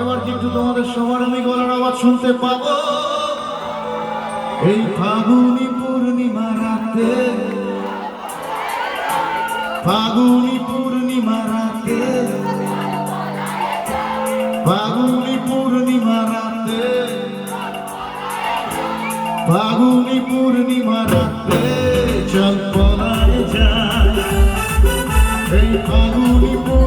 এবার কিন্তু তোমাদের সবার আমি গলার আওয়াজ শুনতে পাবো? এই ফাগুনি পূর্ণিমা রাতে, ফাগুনি পূর্ণিমা রাতে, ফাগুনি পূর্ণিমা রাতে, ফাগুনি পূর্ণিমা রাতে চল এই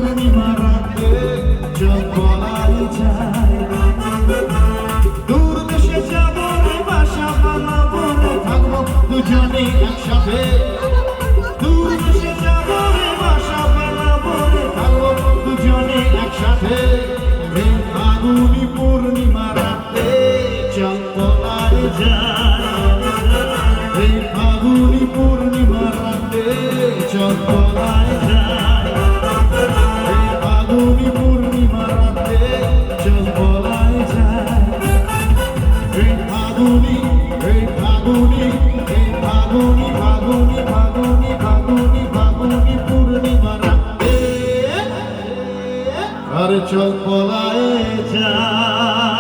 ফাগুনি হে ফাগুনি হে ফাগুনি ফাগুনি ফাগুনি ফাগুনি ফাগুনি পূর্ণিমা রাতে। আর চল পলায় যায়